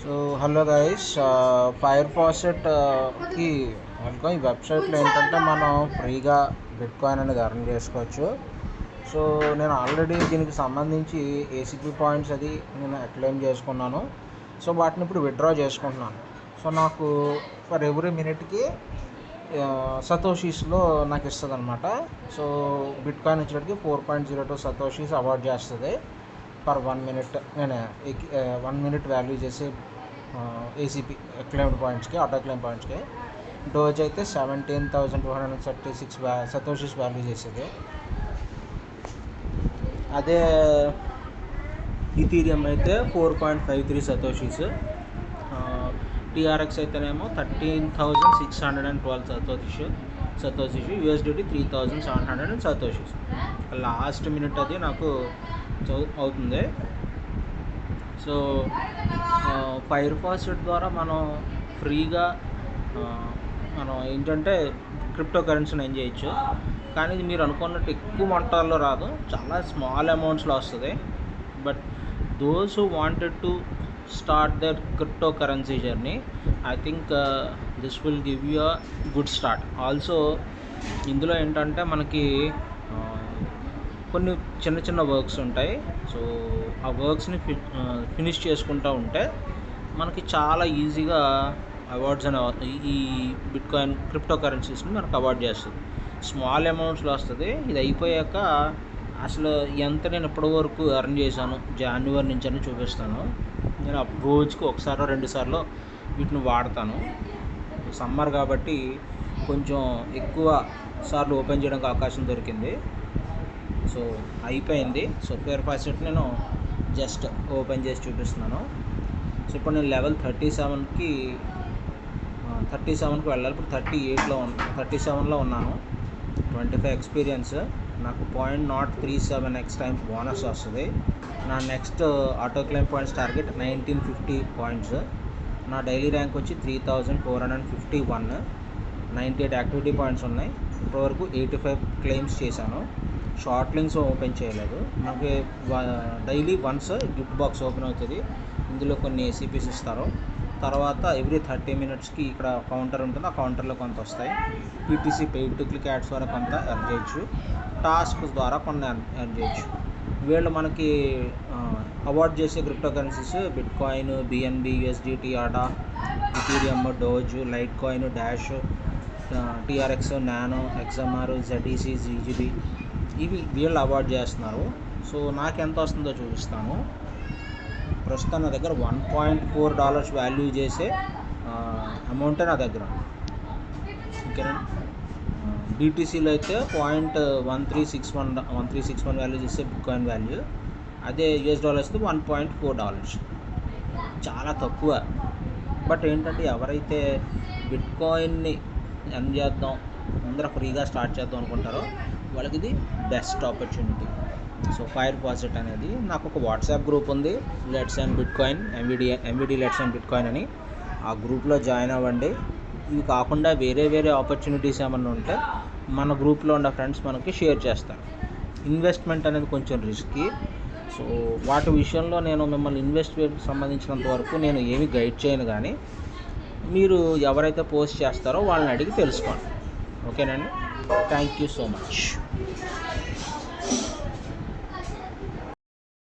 So hello guys ఫైర్కి అనుకో ఈ వెబ్సైట్లో ఏంటంటే మనం ఫ్రీగా బిట్ కాయిన్ అనేది అర్న్ చేసుకోవచ్చు. సో నేను ఆల్రెడీ దీనికి సంబంధించి ఏసీపీ పాయింట్స్ అది నేను క్లెయిమ్ చేసుకున్నాను. సో వాటిని ఇప్పుడు విత్డ్రా చేసుకుంటున్నాను. సో నాకు ఫర్ ఎవ్రీ మినిట్కి సతోషీస్లో నాకు ఇస్తుంది అనమాట so bitcoin వచ్చేటికి four point zero two satoshis award చేస్తుంది. పర్ వన్ మినిట్ నేను వన్ మినిట్ వాల్యూ చేసి ఏసీపీ క్లెయిమ్డ్ పాయింట్స్కి ఆటో క్లెయిమ్ పాయింట్స్కి డోజ్ అయితే seventeen thousand two hundred thirty six వ్యా సతోషీస్ వాల్యూ చేసేది అదే ఇథీరియం అయితే four point five three satoshis TRX అయితేనేమో thirteen thousand six hundred and twelve satoshis satoshis USDT three thousand seven hundred and satoshis last minute అది నాకు చౌ- అవుతుంది. So fire fast ద్వారా మనం ఫ్రీగా మనం ఏంటంటే క్రిప్టో కరెన్సీని ఏం చేయొచ్చు. కానీ ఇది మీరు అనుకున్నట్టు ఎక్కువ మొట్టాల్లో రాదు. చాలా స్మాల్ అమౌంట్స్లో వస్తుంది but those who wanted to start their crypto currency journey I think this will give you a good start. Also ఇందులో ఏంటంటే మనకి కొన్ని చిన్న చిన్న వర్క్స్ ఉంటాయి. సో ఆ వర్క్స్ని ఫి ఫినిష్ చేసుకుంటూ ఉంటే మనకి చాలా ఈజీగా అవార్డ్స్ అనే ఈ బిట్ కాయిన్ క్రిప్టో కరెన్సీస్ని మనకు అవార్డ్ చేస్తుంది. స్మాల్ అమౌంట్స్లో వస్తుంది. ఇది అయిపోయాక అసలు ఎంత నేను ఇప్పటి వరకు ఎర్న్ చేశాను జాన్యువరి నుంచి అని చూపిస్తాను. నేను ఆ రోజుకి ఒకసారో రెండు సార్లు వీటిని వాడతాను. సమ్మర్ కాబట్టి కొంచెం ఎక్కువ సార్లు ఓపెన్ చేయడానికి అవకాశం దొరికింది. సో అయిపోయింది. సో ఫేర్ ఫాసెట్ నేను జస్ట్ ఓపెన్ చేసి చూపిస్తున్నాను. సో ఇప్పుడు నేను లెవెల్ థర్టీ సెవెన్కి థర్టీ సెవెన్కి వెళ్ళాలి. ఇప్పుడు థర్టీ ఎయిట్లో ఉన్నా థర్టీ సెవెన్లో ఉన్నాను. Twenty five experience. నాకు point not three seven x times bonus వస్తుంది. నా next auto claim points target nineteen fifty points. నా డైలీ ర్యాంక్ వచ్చి three thousand four hundred fifty one. Ninety eight activity points ఉన్నాయి. ఇప్పటివరకు eighty five claims చేశాను. Short links open చేయలేదు. మనకి daily once gift box open అవుతుంది. ఇందులో కొన్ని ఏసీపీస్ ఇస్తారు. తర్వాత ఎవ్రీ థర్టీ మినిట్స్కి ఇక్కడ కౌంటర్ ఉంటుంది. ఆ కౌంటర్లో కొంత వస్తాయి. PTC paid to click ads ద్వారా కొంత ఎర్న్ చేయొచ్చు. టాస్క్ ద్వారా కొన్ని ఎర్న్ చేయొచ్చు. వీళ్ళు మనకి అవార్డ్ చేసే crypto currencies bitcoin BNB USDT ADA ethereum doge litecoin dash TRX nano XMR ZEC GGB ఇవి వీళ్ళు అవార్డ్ చేస్తున్నారు. సో నాకు ఎంత వస్తుందో చూపిస్తాను. ప్రస్తుతం నా దగ్గర one point four dollars value చేసే అమౌంటే నా దగ్గర. ఓకేనా? బీటీసీలో అయితే point one three six one one three six one value చేసే బిట్ కాయిన్ వాల్యూ. అదే US dollars one point four dollars. చాలా తక్కువ. బట్ ఏంటంటే ఎవరైతే బిట్ కాయిన్ని ఎర్న్ చేద్దాం అందరూ ఫ్రీగా స్టార్ట్ చేద్దాం అనుకుంటారో వాళ్ళకి ఇది best opportunity so fire posit అనేది నాకు ఒక వాట్సాప్ గ్రూప్ ఉంది. Let's and bitcoin MVD MVD let's and bitcoin అని. ఆ గ్రూప్లో జాయిన్ అవ్వండి. ఇవి కాకుండా వేరే వేరే ఆపర్చునిటీస్ ఏమన్నా ఉంటే మన గ్రూప్లో ఉన్న ఫ్రెండ్స్ మనకి షేర్ చేస్తారు. ఇన్వెస్ట్మెంట్ అనేది కొంచెం రిస్కీ సో వాటి విషయంలో నేను మిమ్మల్ని ఇన్వెస్ట్మెంట్ సంబంధించినంత వరకు నేను ఏమి గైడ్ చేయను కానీ మీరు ఎవరైతే పోస్ట్ చేస్తారో వాళ్ళని అడిగి తెలుసుకోండి. ఓకేనండి Thank you so much.